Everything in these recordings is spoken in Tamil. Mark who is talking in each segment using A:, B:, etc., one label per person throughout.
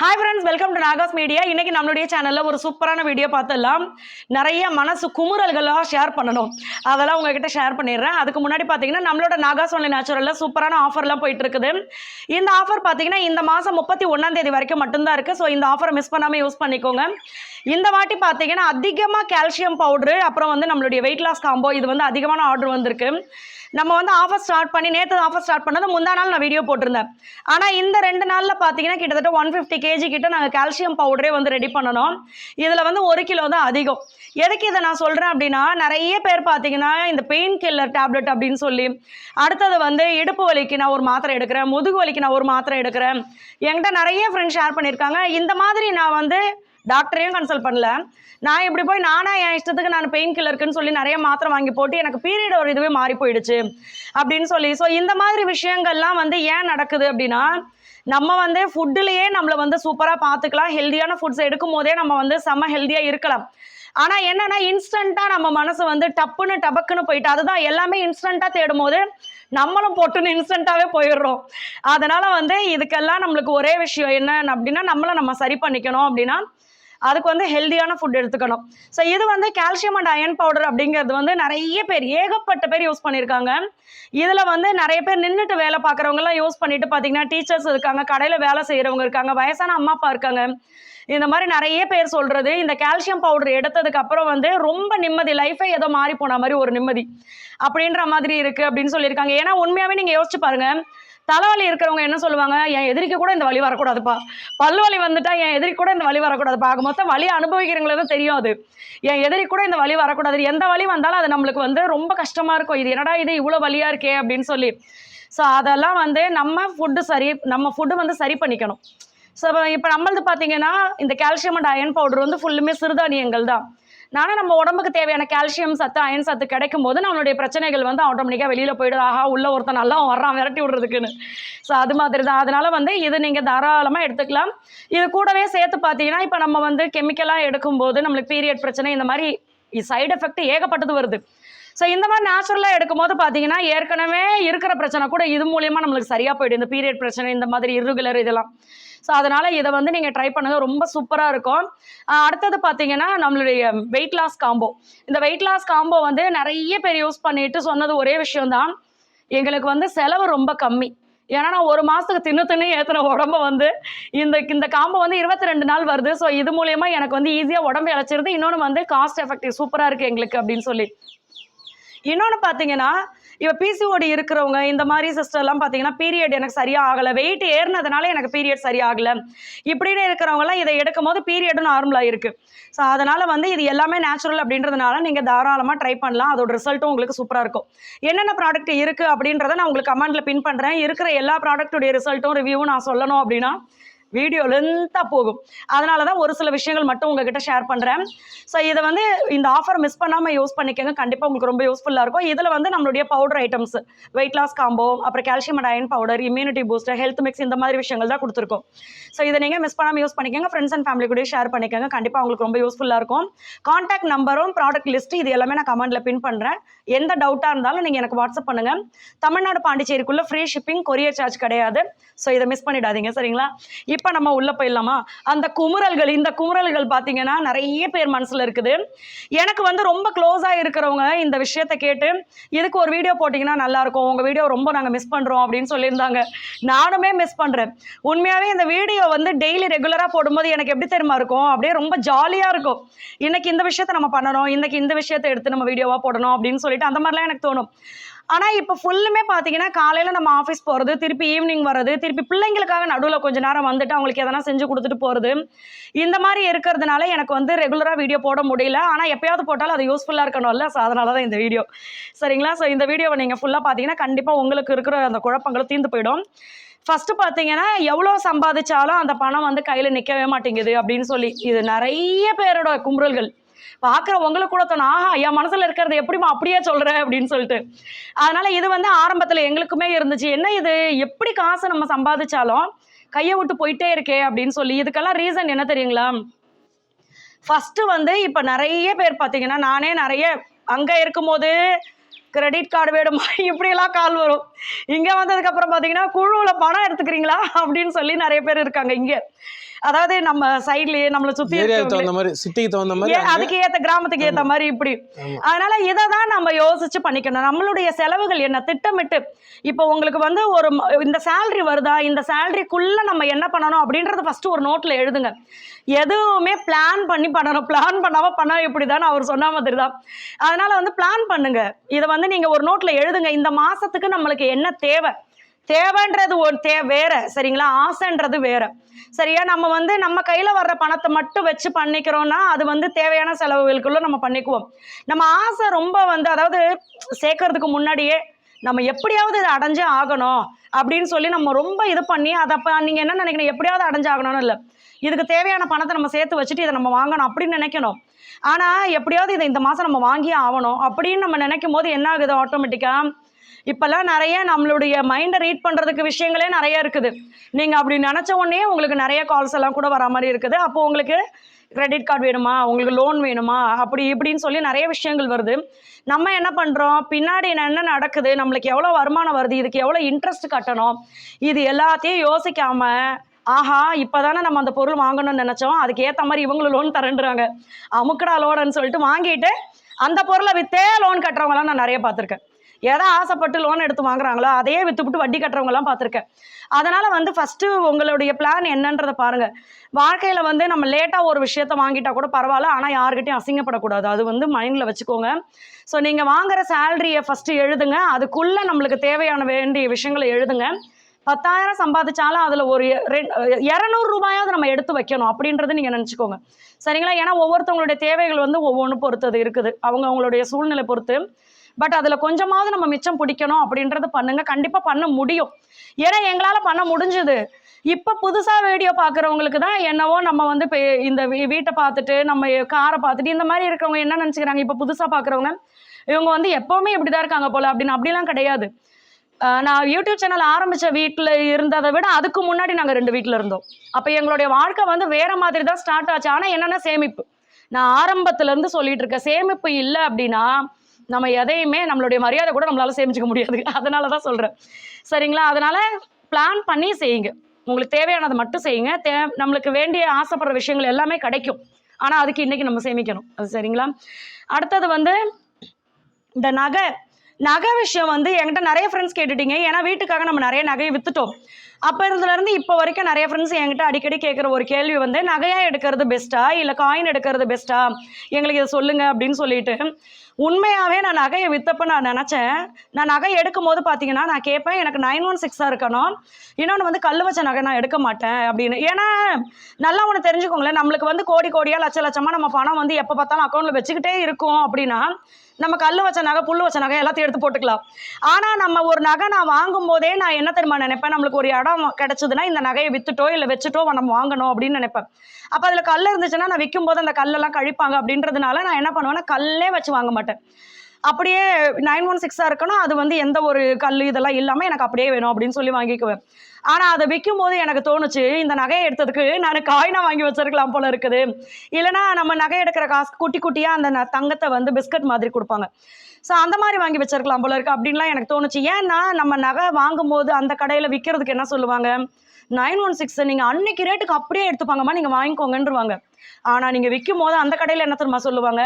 A: Hi friends welcome to Nagas media இன்னைக்கு நம்மளுடைய சேனலில் ஒரு சூப்பரான வீடியோ பார்த்துடலாம். நிறைய மனசு குமுறல்களாக ஷேர் பண்ணணும். அதெல்லாம் உங்ககிட்ட ஷேர் பண்ணிடுறேன். அதுக்கு முன்னாடி பார்த்தீங்கன்னா நம்மளோட நாகாஸ் ஒன்லி நேச்சுரலில் சூப்பரான ஆஃபர்லாம் போயிட்டு இருக்குது. இந்த ஆஃபர் பார்த்தீங்கன்னா இந்த மாதம் முப்பத்தி ஒன்றாம் தேதி வரைக்கும் மட்டும்தான் இருக்குது ஸோ இந்த ஆஃபரை மிஸ் பண்ணாமல் யூஸ் பண்ணிக்கோங்க. இந்த வாட்டி பார்த்தீங்கன்னா அதிகமாக கால்சியம் பவுட்ரு அப்புறம் வந்து நம்மளுடைய வெயிட் லாஸ் காம்போ இது வந்து அதிகமான ஆர்டர் வந்திருக்கு. நம்ம வந்து ஆஃபர் ஸ்டார்ட் பண்ணி நேற்று ஆஃபர் ஸ்டார்ட் பண்ணது முந்தா நாள் நான் வீடியோ போட்டிருந்தேன். ஆனால் இந்த ரெண்டு நாளில் பார்த்தீங்கன்னா கிட்டத்தட்ட ஒன் ஃபிஃப்டி கேஜி கிட்ட நாங்கள் கால்சியம் பவுடரே வந்து ரெடி பண்ணணும் இதில் வந்து ஒரு கிலோ தான் அதிகம். எதுக்கு இதை நான் சொல்கிறேன் அப்படின்னா நிறைய பேர் பார்த்தீங்கன்னா இந்த பெயின் கில்லர் டேப்லெட் அப்படின்னு சொல்லி அடுத்தது வந்து இடுப்பு வலிக்கு நான் ஒரு மாத்திரை எடுக்கிறேன் முதுகு வலிக்கு நான் ஒரு மாத்திரை எடுக்கிறேன். என்கிட்ட நிறைய ஃப்ரெண்ட்ஸ் ஷேர் பண்ணியிருக்காங்க. இந்த மாதிரி நான் வந்து டாக்டரையும் கன்சல்ட் பண்ணல. நான் இப்படி போய் நானா என் இஷ்டத்துக்கு நான் பெயின் கில்லருக்குன்னு சொல்லி நிறைய மாத்திரை வாங்கி போட்டு எனக்கு பீரியட் ஒரு இதுவே மாறி போயிடுச்சு அப்படின்னு சொல்லி. ஸோ இந்த மாதிரி விஷயங்கள்லாம் வந்து ஏன் நடக்குது அப்படின்னா நம்ம வந்து ஃபுட்டுலேயே நம்மளை வந்து சூப்பராக பார்த்துக்கலாம். ஹெல்தியான ஃபுட்ஸ் எடுக்கும் போதே நம்ம வந்து செம்ம ஹெல்த்தியாக இருக்கலாம். ஆனால் என்னன்னா இன்ஸ்டண்ட்டாக நம்ம மனசு வந்து டப்புன்னு டபக்குன்னு போயிட்டு அதுதான் எல்லாமே இன்ஸ்டண்ட்டாக தேடும் போது நம்மளும் போட்டுன்னு இன்ஸ்டண்ட்டாகவே போயிடுறோம். அதனால வந்து இதுக்கெல்லாம் நம்மளுக்கு ஒரே விஷயம் என்ன அப்படின்னா நம்மளை நம்ம சரி பண்ணிக்கணும் அப்படின்னா அதுக்கு வந்து ஹெல்தியான ஃபுட் எடுத்துக்கணும். ஸோ இது வந்து கால்சியம் அண்ட் அயன் பவுடர் அப்படிங்கிறது வந்து நிறைய பேர் ஏகப்பட்ட பேர் யூஸ் பண்ணியிருக்காங்க இதில் வந்து நிறைய பேர் நின்றுட்டு வேலை பார்க்குறவங்கலாம் யூஸ் பண்ணிட்டு பார்த்தீங்கன்னா டீச்சர்ஸ் இருக்காங்க கடையில் வேலை செய்கிறவங்க இருக்காங்க வயசான அம்மா அப்பா இருக்காங்க. இந்த மாதிரி நிறைய பேர் சொல்றது இந்த கால்சியம் பவுடர் எடுத்ததுக்கு அப்புறம் வந்து ரொம்ப நிம்மதி லைஃபே ஏதோ மாறி போன மாதிரி ஒரு நிம்மதி அப்படின்ற மாதிரி இருக்கு அப்படின்னு சொல்லியிருக்காங்க. ஏன்னா உண்மையாவே நீங்க யோசிச்சு பாருங்க தலைவலி இருக்கிறவங்க என்ன சொல்லுவாங்க? என் எதிரிக்கு கூட இந்த வலி வரக்கூடாதுப்பா. பல்லு வலி வந்துட்டா என் எதிரி கூட இந்த வலி வரக்கூடாதுப்பா. ஆக மொத்தம் வழி அனுபவிக்கிறவங்களுக்கு தான் தெரியும் அது. என் எதிரி கூட இந்த வலி வரக்கூடாது. எந்த வலி வந்தாலும் அது நம்மளுக்கு வந்து ரொம்ப கஷ்டமா இருக்கும். இது என்னடா இது இவ்வளோ வலியா இருக்கே அப்படின்னு சொல்லி. ஸோ அதெல்லாம் வந்து நம்ம ஃபுட்டு சரி நம்ம ஃபுட்டு வந்து சரி பண்ணிக்கணும். ஸோ இப்போ நம்மளது பார்த்தீங்கன்னா இந்த கால்சியம் அண்ட் அயன் பவுடர் வந்து ஃபுல்லுமே சிறுதானியங்கள் தான். நானும் நம்ம உடம்புக்கு தேவையான கால்சியம் சத்து அயன் சத்து கிடைக்கும் போது நம்மளுடைய பிரச்சனைகள் வந்து ஆட்டோமேட்டிக்காக வெளியில் போயிடுது ஆஹா உள்ள ஒருத்தன் நல்லா வர்றான் விரட்டி விடுறதுக்குன்னு. ஸோ அது மாதிரி தான் அதனால வந்து இது நீங்கள் தாராளமாக எடுத்துக்கலாம். இது கூடவே சேர்த்து பார்த்தீங்கன்னா இப்போ நம்ம வந்து கெமிக்கலாக எடுக்கும்போது நம்மளுக்கு பீரியட் பிரச்சனை இந்த மாதிரி சைடு எஃபெக்ட் ஏகப்பட்டது வருது. ஸோ இந்த மாதிரி நேச்சுரலாக எடுக்கும்போது பார்த்தீங்கன்னா ஏற்கனவே இருக்கிற பிரச்சனை கூட இது மூலியமாக நம்மளுக்கு சரியாக போயிடும். இந்த பீரியட் பிரச்சனை இந்த மாதிரி irregular இதெல்லாம். ஸோ அதனால் இதை வந்து நீங்கள் ட்ரை பண்ணுங்க. ரொம்ப சூப்பராக இருக்கும். அடுத்தது பார்த்தீங்கன்னா நம்மளுடைய வெயிட் லாஸ் காம்போ இந்த வெயிட் லாஸ் காம்போ வந்து நிறைய பேர் யூஸ் பண்ணிட்டு சொன்னது ஒரே விஷயம்தான் எங்களுக்கு வந்து செலவு ரொம்ப கம்மி. ஏன்னா நான் ஒரு மாதத்துக்கு தின்னு தின்னு ஏற்றுன உடம்ப வந்து இந்த இந்த காம்போ வந்து இருபத்தி ரெண்டு நாள் வருது. ஸோ இது மூலயமா எனக்கு வந்து ஈஸியாக உடம்பு இழைச்சிருது. இன்னொன்று வந்து காஸ்ட் எஃபெக்டிவ் சூப்பராக இருக்குது எங்களுக்கு அப்படின்னு சொல்லி. இன்னொன்று பார்த்தீங்கன்னா இப்போ பிசிஓடி இருக்கிறவங்க இந்த மாதிரி சிஸ்டர்லாம் பார்த்தீங்கன்னா பீரியட் எனக்கு சரியாக ஆகலை. வெயிட் ஏறினதுனால எனக்கு பீரியட் சரியாகலை இப்படின்னு இருக்கிறவங்கலாம் இதை எடுக்கும் போது பீரியடும் நார்மலாக இருக்குது ஸோ அதனால் வந்து இது எல்லாமே நேச்சுரல் அப்படின்றதுனால நீங்கள் தாராளமாக ட்ரை பண்ணலாம். அதோட ரிசல்ட்டும் உங்களுக்கு சூப்பராக இருக்கும். என்னென்ன ப்ராடக்ட் இருக்குது அப்படின்றத நான் உங்களுக்கு கமெண்ட்டில் பின் பண்ணுறேன் இருக்கிற எல்லா ப்ராடக்ட்டுடைய ரிசல்ட்டும் ரிவ்யூவும் நான் சொல்லணும் அப்படின்னா வீடியோ லென்த்தாக போகும். அதனால தான் ஒரு சில விஷயங்கள் மட்டும் உங்ககிட்ட ஷேர் பண்ணுறேன் ஸோ இதை வந்து இந்த ஆஃபர் மிஸ் பண்ணாமல் யூஸ் பண்ணிக்கோங்க. கண்டிப்பாக உங்களுக்கு ரொம்ப யூஸ்ஃபுல்லாக இருக்கும். இதில் வந்து நம்மளுடைய powder items weight loss combo அப்புறம் calcium and iron powder immunity booster health mix இந்த மாதிரி விஷயங்கள் தான் கொடுத்துருக்கோம். ஸோ இதை நீங்கள் மிஸ் பண்ணாமல் யூஸ் பண்ணிக்கோங்க. ஃப்ரெண்ட்ஸ் அண்ட் ஃபேமிலி கூட ஷேர் பண்ணிக்கோங்க. கண்டிப்பாக உங்களுக்கு ரொம்ப யூஸ்ஃபுல்லாக இருக்கும். காண்டாக்ட் நம்பரும் ப்ராடக்ட் லிஸ்ட் இது எல்லாமே நான் கமெண்ட்டில் பின் பண்ணுறேன் எந்த டவுட்டாக இருந்தாலும் நீங்கள் எனக்கு வாட்ஸ்அப் பண்ணுங்கள் தமிழ்நாடு பாண்டிச்சேரிக்குள்ளே ஃப்ரீ ஷிப்பிங் கொரியர் சார்ஜ் கிடையாது. ஸோ இதை மிஸ் பண்ணிடாதீங்க. சரிங்களா? இப்போ நம்ம உள்ளே போயிடலாமா? அந்த குமுறல்கள் இந்த குமுறல்கள் பார்த்தீங்கன்னா நிறைய பேர் மனசில் இருக்குது. எனக்கு வந்து ரொம்ப க்ளோஸாக இருக்கிறவங்க இந்த விஷயத்தை கேட்டு இதுக்கு ஒரு வீடியோ போட்டிங்கன்னா நல்லாயிருக்கும். உங்கள் வீடியோ ரொம்ப நாங்கள் மிஸ் பண்ணுறோம் அப்படின்னு சொல்லியிருந்தாங்க. நானுமே மிஸ் பண்ணுறேன் உண்மையாகவே இந்த வீடியோ வந்து டெய்லி ரெகுலராக போடும்போது எனக்கு எப்படி தெரியுமா இருக்கும்? அப்படியே ரொம்ப ஜாலியாக இருக்கும். இன்னைக்கு இந்த விஷயத்த நம்ம பண்ணணும். இன்னைக்கு இந்த விஷயத்தை எடுத்து நம்ம வீடியோவாக போடணும் அப்படின்னு சொல்லிட்டு அந்த மாதிரிலாம் எனக்கு தோணும். ஆனால் இப்போ ஃபுல்லுமே பார்த்தீங்கன்னா காலையில் நம்ம ஆஃபீஸ் போகிறது திருப்பி ஈவினிங் வர்றது திருப்பி பிள்ளைங்களுக்காக நடுவில் கொஞ்ச நேரம் வந்துட்டு அவங்களுக்கு எதனா செஞ்சு கொடுத்துட்டு போகிறது இந்த மாதிரி இருக்கிறதுனால எனக்கு வந்து ரெகுலராக வீடியோ போட முடியல. ஆனால் எப்பயாவது போட்டாலும் அது யூஸ்ஃபுல்லாக இருக்கணும்ல ஸோ அதனால தான் இந்த வீடியோ சரிங்களா? ஸோ இந்த வீடியோவை நீங்கள் ஃபுல்லாக பார்த்தீங்கன்னா கண்டிப்பாக உங்களுக்கு இருக்கிற அந்த குழப்பங்களும் தீர்ந்து போயிடும். ஃபஸ்ட்டு பார்த்தீங்கன்னா எவ்வளோ சம்பாதிச்சாலும் அந்த பணம் வந்து கையில் நிற்கவே மாட்டேங்குது அப்படின்னு சொல்லி இது நிறைய பேரோட கும்பல்கள் பார்க்குற உங்களுக்கு கூட தோணும் ஆஹா என் மனசில் இருக்கிறது எப்படிமா அப்படியே சொல்கிற அப்படின்னு சொல்லிட்டு. அதனால் இது வந்து ஆரம்பத்தில் எங்களுக்குமே இருந்துச்சு. என்ன இது? எப்படி காசு நம்ம சம்பாதிச்சாலும் கையை விட்டு போயிட்டே இருக்கே அப்படின்னு சொல்லி இதுக்கெல்லாம் ரீசன் என்ன தெரியுங்களா? ஃபஸ்ட்டு வந்து இப்போ நிறைய பேர் பார்த்தீங்கன்னா நானே நிறைய அங்கே இருக்கும்போது கிரெடிட் கார்டு வேணுமா? இப்படியெல்லாம் கால் வரும். இங்கே வந்ததுக்கப்புறம் பார்த்தீங்கன்னா குழுவில் பணம் எடுத்துக்கிறீங்களா? அப்படின்னு சொல்லி நிறைய பேர் இருக்காங்க இங்கே. அதாவது நம்ம சைட்லயே நம்மளை சுத்தி
B: தகுந்த மாதிரி சிட்டிக்கு தகுந்த மாதிரி
A: அதுக்கு ஏத்த கிராமத்துக்கு ஏத்த மாதிரி இப்படி. அதனால இதை தான் நம்ம யோசிச்சு பண்ணிக்கணும். நம்மளுடைய செலவுகள் என்ன? திட்டமிட்டு. இப்போ உங்களுக்கு வந்து ஒரு இந்த சேலரி வருதா? இந்த சேலரிக்குள்ள நம்ம என்ன பண்ணணும் அப்படின்றத ஃபர்ஸ்ட் ஒரு நோட்ல எழுதுங்க. எதுவுமே பிளான் பண்ணி பண்ணணும். பிளான் பண்ணாம பண்ணா இப்படிதான் அவர் சொன்ன மாதிரி தான் அதனால வந்து பிளான் பண்ணுங்க. இதை வந்து நீங்க ஒரு நோட்ல எழுதுங்க. இந்த மாசத்துக்கு நம்மளுக்கு என்ன தேவை? தேவைன்றது ஒரு தே வேற சரிங்களா? ஆசைன்றது வேற. சரியா? நம்ம வந்து நம்ம கையில வர்ற பணத்தை மட்டும் வச்சு பண்ணிக்கிறோம்னா அது வந்து தேவையான செலவுகளுக்குள்ள நம்ம பண்ணிக்குவோம். நம்ம ஆசை ரொம்ப வந்து அதாவது சேர்க்கறதுக்கு முன்னாடியே நம்ம எப்படியாவது இதை அடைஞ்சே ஆகணும் அப்படின்னு சொல்லி நம்ம ரொம்ப இது பண்ணி அதை அப்ப நீங்க என்ன நினைக்கணும்? எப்படியாவது அடைஞ்சு ஆகணும்னு இல்லை. இதுக்கு தேவையான பணத்தை நம்ம சேர்த்து வச்சுட்டு இதை நம்ம வாங்கணும் அப்படின்னு நினைக்கணும். ஆனா எப்படியாவது இதை இந்த மாசம் நம்ம வாங்கியே ஆகணும் அப்படின்னு நம்ம நினைக்கும் போது என்ன ஆகுது? ஆட்டோமேட்டிக்கா இப்பெல்லாம் நிறைய நம்மளுடைய மைண்டை ரீட் பண்ணுறதுக்கு விஷயங்களே நிறைய இருக்குது. நீங்கள் அப்படி நினச்ச உடனே உங்களுக்கு நிறைய கால்ஸ் எல்லாம் கூட வர மாதிரி இருக்குது. அப்போ உங்களுக்கு கிரெடிட் கார்டு வேணுமா? உங்களுக்கு லோன் வேணுமா? அப்படி இப்படின்னு சொல்லி நிறைய விஷயங்கள் வருது. நம்ம என்ன பண்ணுறோம் பின்னாடி என்ன நடக்குது? நம்மளுக்கு எவ்வளோ வருமானம் வருது? இதுக்கு எவ்வளோ இன்ட்ரெஸ்ட் கட்டணும்? இது எல்லாத்தையும் யோசிக்காமல் ஆஹா இப்போதானே நம்ம அந்த பொருள் வாங்கணும்னு நினச்சோம். அதுக்கு ஏற்ற மாதிரி இவங்களும் லோன் தரேன்றாங்க. அமுக்கடா லோனுன்னு சொல்லிட்டு வாங்கிட்டு அந்த பொருளை விற்றே லோன் கட்டுறவங்களாம் நான் நிறைய பார்த்துருக்கேன். எதை ஆசைப்பட்டு லோன் எடுத்து வாங்குறாங்களோ அதையே விற்றுப்புட்டு வட்டி கட்டுறவங்கலாம் பார்த்துருக்கேன். அதனால் வந்து ஃபஸ்ட்டு உங்களுடைய பிளான் என்னன்றதை பாருங்கள் வாழ்க்கையில் வந்து நம்ம லேட்டாக ஒரு விஷயத்த வாங்கிட்டா கூட பரவாயில்ல ஆனால் யாருக்கிட்டையும் அசிங்கப்படக்கூடாது. அது வந்து மைண்டில் வச்சுக்கோங்க. ஸோ நீங்கள் வாங்குற சேலரியை ஃபஸ்ட்டு எழுதுங்க. அதுக்குள்ளே நம்மளுக்கு தேவையான வேண்டிய விஷயங்களை எழுதுங்க. பத்தாயிரம் சம்பாதிச்சாலும் அதில் ஒரு இரநூறு ரூபாயாவது நம்ம எடுத்து வைக்கணும் அப்படின்றத நீங்கள் நினச்சிக்கோங்க. சரிங்களா? ஏன்னா ஒவ்வொருத்தவங்களுடைய தேவைகள் வந்து ஒவ்வொன்று பொறுத்தது இருக்குது. அவங்க அவங்களுடைய சூழ்நிலை பொறுத்து. பட் அதில் கொஞ்சமாவது நம்ம மிச்சம் பிடிக்கணும் அப்படின்றத பண்ணுங்க. கண்டிப்பாக பண்ண முடியும். ஏன்னா எங்களால் பண்ண முடிஞ்சது. இப்போ புதுசாக வீடியோ பார்க்குறவங்களுக்கு தான் என்னவோ நம்ம வந்து இப்போ இந்த வீ- வீட்டை பார்த்துட்டு நம்ம காரை பார்த்துட்டு இந்த மாதிரி இருக்கிறவங்க என்ன நினச்சிக்கிறாங்க? இப்போ புதுசாக பார்க்குறவங்க இவங்க வந்து எப்போவுமே இப்படி தான் இருக்காங்க போல் அப்படின்னு அப்படிலாம் கிடையாது. நான் யூடியூப் சேனல் ஆரம்பித்த வீட்டில் இருந்ததை விட அதுக்கு முன்னாடி நாங்கள் ரெண்டு வீட்டில் இருந்தோம். அப்போ எங்களுடைய வாழ்க்கை வந்து வேறு மாதிரி தான் ஸ்டார்ட் ஆச்சு. ஆனால் என்னென்னா சேமிப்பு. நான் ஆரம்பத்துலேருந்து சொல்லிட்டு இருக்கேன். சேமிப்பு இல்லை அப்படின்னா நம்ம எதையுமே நம்மளுடைய மரியாதை கூட நம்மளால சேமிச்சுக்க முடியாது. அதனால தான் சொல்கிறேன் சரிங்களா? அதனால பிளான் பண்ணி செய்யுங்க. உங்களுக்கு தேவையானதை மட்டும் செய்யுங்க. தே நம்மளுக்கு வேண்டிய ஆசைப்படுற விஷயங்கள் எல்லாமே கிடைக்கும். ஆனால் அதுக்கு இன்னைக்கு நம்ம சேமிக்கணும். அது சரிங்களா? அடுத்தது வந்து இந்த நகை நகை விஷயம் வந்து என்கிட்ட நிறைய ஃப்ரெண்ட்ஸ் கேட்டுட்டீங்க. ஏன்னா வீட்டுக்காக நம்ம நிறைய நகையை வித்துட்டோம். அப்போ இருந்துலேருந்து இப்போ வரைக்கும் நிறைய ஃப்ரெண்ட்ஸ் என்கிட்ட அடிக்கடி கேட்குற ஒரு கேள்வி வந்து நகையாக எடுக்கிறது பெஸ்ட்டா இல்லை காயின் எடுக்கிறது பெஸ்ட்டா எங்களுக்கு இதை சொல்லுங்க அப்படின்னு சொல்லிட்டு உண்மையாகவே நான் நகையை விற்றப்ப நான் நினச்சேன். நான் நகை எடுக்கும் போது பார்த்தீங்கன்னா நான் கேட்பேன் எனக்கு நைன் ஒன் சிக்ஸாக இருக்கணும். இன்னொன்று வந்து கல் வச்ச நகை நான் எடுக்க மாட்டேன் அப்படின்னு. ஏன்னா நல்லா ஒன்று தெரிஞ்சுக்கோங்களேன் நம்மளுக்கு வந்து கோடி கோடியாக லட்ச லட்சமாக நம்ம பணம் வந்து எப்போ பார்த்தாலும் அக்கௌண்ட்டில் வச்சுக்கிட்டே இருக்கும் அப்படின்னா நம்ம கல் வச்ச நகை புல் வச்ச நகை எல்லாத்தையும் எடுத்து போட்டுக்கலாம். ஆனால் நம்ம ஒரு நகை நான் வாங்கும் போதே நான் என்ன தெரியுமா நினைப்பேன்? நம்மளுக்கு ஒரு இடம் கிடைச்சதுன்னா இந்த நகையை வித்துட்டோ இல்லை வச்சுட்டோ நம்ம வாங்கணும் அப்படின்னு நினைப்பேன். அப்போ அதில் கல் இருந்துச்சுன்னா நான் விற்கும் போது அந்த கல்லெல்லாம் கழிப்பாங்க அப்படின்றதுனால நான் என்ன பண்ணுவேன்னா கல்லே வச்சு வாங்க மாட்டேன். அப்படியே நைன் ஒன் சிக்ஸாக இருக்கணும். அது வந்து எந்த ஒரு கல் இதெல்லாம் இல்லாமல் எனக்கு அப்படியே வேணும் அப்படின்னு சொல்லி வாங்கிக்குவேன். ஆனால் அதை விற்கும் போது எனக்கு தோணுச்சு இந்த நகையை எடுத்ததுக்கு நான் காயினா வாங்கி வச்சிருக்கலாம் போல இருக்குது. இல்லைன்னா நம்ம நகை எடுக்கிற காசு குட்டி குட்டியாக அந்த ந- தங்கத்தை வந்து பிஸ்கட் மாதிரி கொடுப்பாங்க. ஸோ அந்த மாதிரி வாங்கி வச்சிருக்கலாம் போல இருக்கு அப்படின்லாம் எனக்கு தோணுச்சு. ஏன்னா நம்ம நகை வாங்கும்போது அந்த கடையில் விற்கிறதுக்கு என்ன சொல்லுவாங்க? நைன் ஒன் சிக்ஸ் நீங்கள் அன்னைக்கு ரேட்டுக்கு அப்படியே எடுத்துப்பாங்கம்மா நீங்கள் வாங்கிக்கோங்கன்றவாங்க. ஆனால் நீங்கள் விற்கும் போது அந்த கடையில் என்ன தெரியுமா சொல்லுவாங்க?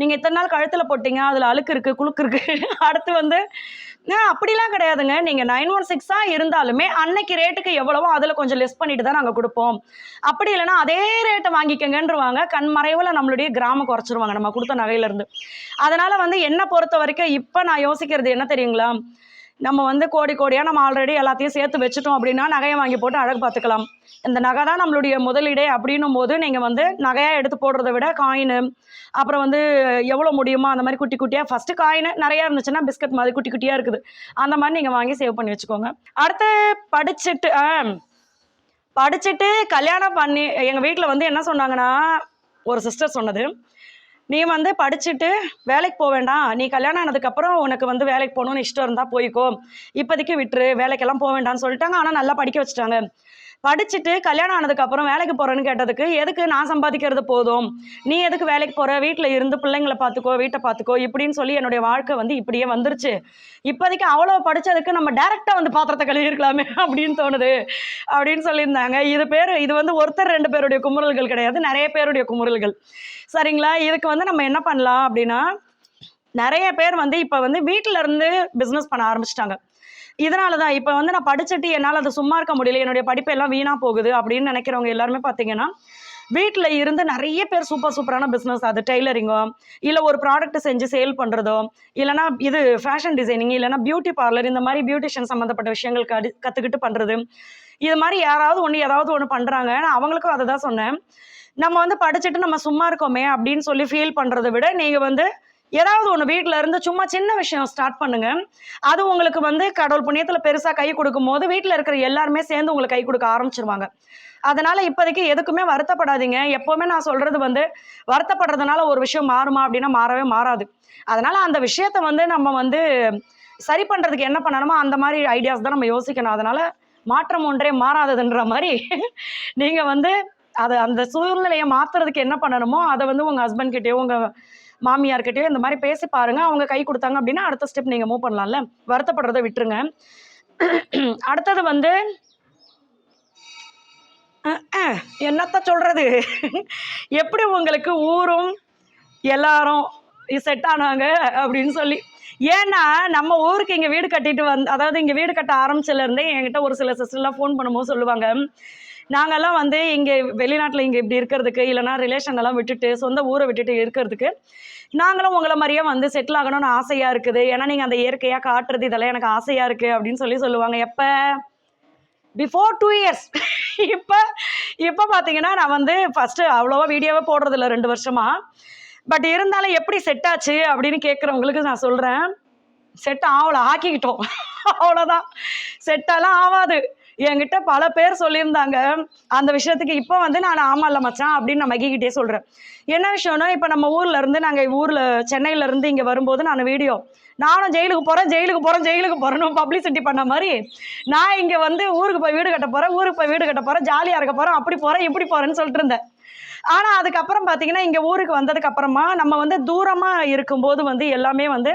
A: நீங்கள் இத்தனை நாள் கழுத்தில் போட்டீங்க அதில் அழுக்கு இருக்குது குழுக்கு இருக்குது அடுத்து வந்து அப்படிலாம் கிடையாதுங்க. நீங்கள் நைன் ஒன் சிக்ஸாக இருந்தாலுமே அன்னைக்கு ரேட்டுக்கு எவ்வளவோ அதில் கொஞ்சம் லெஸ் பண்ணிட்டு தான் நாங்கள் கொடுப்போம். அப்படி இல்லைன்னா அதே ரேட்டை வாங்கிக்கங்கன்றவாங்க. கண்மறைவில் நம்மளுடைய கிராமம் குறைச்சிருவாங்க நம்ம கொடுத்த நகையிலேருந்து அதனால் வந்து என்னை பொறுத்த வரைக்கும் இப்போ நான் யோசிக்கிறது என்ன தெரியுங்களா? நம்ம வந்து கோடி கோடியாக நம்ம ஆல்ரெடி எல்லாத்தையும் சேர்த்து வச்சுட்டோம் அப்படின்னா நகையை வாங்கி போட்டு அழகு பார்த்துக்கலாம். இந்த நகை தான் நம்மளுடைய முதலீடே அப்படின்னும் போது நீங்கள் வந்து நகையாக எடுத்து போடுறத விட காயின் அப்புறம் வந்து எவ்வளோ முடியுமோ அந்த மாதிரி குட்டி குட்டியாக ஃபஸ்ட்டு காயின் நிறையா இருந்துச்சுன்னா பிஸ்கட் மாதிரி குட்டி குட்டியாக இருக்குது. அந்த மாதிரி நீங்கள் வாங்கி சேவ் பண்ணி வச்சுக்கோங்க. அடுத்து படிச்சுட்டு ஆ படிச்சுட்டு கல்யாணம் பண்ணி எங்கள் வீட்டில் வந்து என்ன சொன்னாங்கன்னா ஒரு சிஸ்டர் சொன்னது நீ வந்து படிச்சுட்டு வேலைக்கு போக வேண்டாம். நீ கல்யாணம் ஆனதுக்கப்புறம் உனக்கு வந்து வேலைக்கு போகணும்னு இஷ்டம் இருந்தால் போய்க்கோ. இப்போதைக்கு விட்டுரு வேலைக்கெல்லாம் போக வேண்டாம்னு சொல்லிட்டாங்க. ஆனால் நல்லா படிக்க வச்சுட்டாங்க. படிச்சுட்டு கல்யாணம் ஆனதுக்கு அப்புறம் வேலைக்கு போறேன்னு கேட்டதுக்கு எதுக்கு நான் சம்பாதிக்கிறது போதும்? நீ எதுக்கு வேலைக்கு போற? வீட்டில் இருந்து பிள்ளைங்களை பார்த்துக்கோ வீட்டை பார்த்துக்கோ இப்படின்னு சொல்லி என்னுடைய வாழ்க்கை வந்து இப்படியே வந்துருச்சு. இப்போதைக்கு அவ்வளோ படிச்சதுக்கு நம்ம டைரக்டா வந்து பாத்திரத்தை கழுவி இருக்கலாமே அப்படின்னு தோணுது. அப்படின்னு சொல்லியிருந்தாங்க. இது பேர் இது வந்து ஒருத்தர் ரெண்டு பேருடைய குமுறல்கள் கிடையாது நிறைய பேருடைய குமுறல்கள். சரிங்களா? இதுக்கு வந்து நம்ம என்ன பண்ணலாம் அப்படின்னா நிறைய பேர் வந்து இப்போ வந்து வீட்டில இருந்து பிஸ்னஸ் பண்ண ஆரம்பிச்சிட்டாங்க. இதனால தான் இப்போ வந்து நான் படிச்சுட்டு என்னால் அதை சும்மா இருக்க முடியல என்னுடைய படிப்பு எல்லாம் வீணாக போகுது அப்படின்னு நினைக்கிறவங்க எல்லாருமே பார்த்தீங்கன்னா வீட்டில் இருந்து நிறைய பேர் சூப்பர் சூப்பரான பிஸ்னஸ் அது டெய்லரிங்கோ இல்லை ஒரு ப்ராடக்ட் செஞ்சு சேல் பண்ணுறதோ இல்லைனா இது ஃபேஷன் டிசைனிங் இல்லைனா பியூட்டி பார்லர் இந்த மாதிரி பியூட்டிஷியன் சம்மந்தப்பட்ட விஷயங்கள் கடு கற்றுக்கிட்டு பண்ணுறது இது மாதிரி யாராவது ஒன்று ஏதாவது ஒன்று பண்ணுறாங்க நான் அவங்களுக்கும் அதை தான் சொன்னேன். நம்ம வந்து படிச்சுட்டு நம்ம சும்மா இருக்கோமே அப்படின்னு சொல்லி ஃபீல் பண்ணுறதை விட நீங்கள் வந்து ஏதாவது ஒன்று வீட்டில் இருந்து சும்மா சின்ன விஷயம் ஸ்டார்ட் பண்ணுங்க. அது உங்களுக்கு வந்து கடவுள் புண்ணியத்தில் பெருசாக கை கொடுக்கும் போது வீட்டில் இருக்கிற எல்லாருமே சேர்ந்து உங்களுக்கு கை கொடுக்க ஆரம்பிச்சிருவாங்க. அதனால இப்போதைக்கு எதுக்குமே வருத்தப்படாதீங்க. எப்போவுமே நான் சொல்றது வந்து வருத்தப்படுறதுனால ஒரு விஷயம் மாறுமா அப்படின்னா மாறவே மாறாது. அதனால அந்த விஷயத்த வந்து நம்ம வந்து சரி பண்றதுக்கு என்ன பண்ணணுமோ அந்த மாதிரி ஐடியாஸ் தான் நம்ம யோசிக்கணும். அதனால மாற்றம் ஒன்றே மாறாததுன்ற மாதிரி நீங்க வந்து அதை அந்த சூழ்நிலையை மாற்றுறதுக்கு என்ன பண்ணணுமோ அதை வந்து உங்க ஹஸ்பண்ட் கிட்டேயோ உங்க மாமியார்கிட்டயோ இந்த மாதிரி பேசி பாருங்க. அவங்க கை கொடுத்தாங்க அப்படின்னா அடுத்த ஸ்டெப் நீங்க மூவ் பண்ணலாம்ல. வருத்தப்படுறதை விட்டுருங்க. அடுத்தது வந்து என்னத்த சொல்றது? எப்படி உங்களுக்கு ஊரும் எல்லாரும் செட் ஆனாங்க அப்படின்னு சொல்லி. ஏன்னா நம்ம ஊருக்கு இங்கே வீடு கட்டிட்டு வந்து அதாவது இங்கே வீடு கட்ட ஆரம்பிச்சதுலேருந்தே என்கிட்ட ஒரு சில சிஸ்டர்லாம் ஃபோன் பண்ணும்போது சொல்லுவாங்க. நாங்கெல்லாம் வந்து இங்கே வெளிநாட்டில் இங்கே இப்படி இருக்கிறதுக்கு இல்லைனா ரிலேஷன் எல்லாம் விட்டுட்டு சொந்த ஊரை விட்டுட்டு இருக்கிறதுக்கு நாங்களும் உங்களை மாதிரியே வந்து செட்டில் ஆகணும்னு ஆசையாக இருக்குது. ஏன்னா நீங்கள் அந்த இயற்கையாக காட்டுறது இதெல்லாம் எனக்கு ஆசையாக இருக்குது அப்படின்னு சொல்லி சொல்லுவாங்க. எப்போ? பிஃபோர் டூ இயர்ஸ் இப்போ இப்போ பார்த்தீங்கன்னா நான் வந்து ஃபஸ்ட்டு அவ்வளோவா வீடியோவே போடுறதில்ல ரெண்டு வருஷமா. பட் இருந்தாலும் எப்படி செட் ஆச்சு அப்படின்னு கேட்குறவங்களுக்கு நான் சொல்கிறேன் செட் ஆகலை ஆக்கிக்கிட்டோம். அவ்வளோதான் செட்டெல்லாம் ஆகாது. என்கிட்ட பல பேர் சொல்லியிருந்தாங்க. அந்த விஷயத்துக்கு இப்போ வந்து நான் ஆமாம்ல மச்சான் அப்படின்னு நான் மகிக்கிட்டே சொல்கிறேன் என்ன விஷயம்னா இப்போ நம்ம ஊர்ல இருந்து நாங்கள் ஊரில் சென்னையில இருந்து இங்கே வரும்போது நான் வீடியோ நானும் ஜெயிலுக்கு போகிறேன் ஜெயிலுக்கு போகிறேன் ஜெயிலுக்கு போகிறேன்னு பப்ளிசிட்டி பண்ண மாதிரி நான் இங்கே வந்து ஊருக்கு போய் வீடு கட்ட போகிறேன் ஊருக்கு போய் வீடு கட்ட போகிறேன் ஜாலியாக இருக்க போகிறேன் அப்படி போகிறேன் இப்படி போகிறேன்னு சொல்லிட்டு இருந்தேன். ஆனால் அதுக்கப்புறம் பார்த்தீங்கன்னா இங்கே ஊருக்கு வந்ததுக்கு அப்புறமா நம்ம வந்து தூரமாக இருக்கும்போது வந்து எல்லாமே வந்து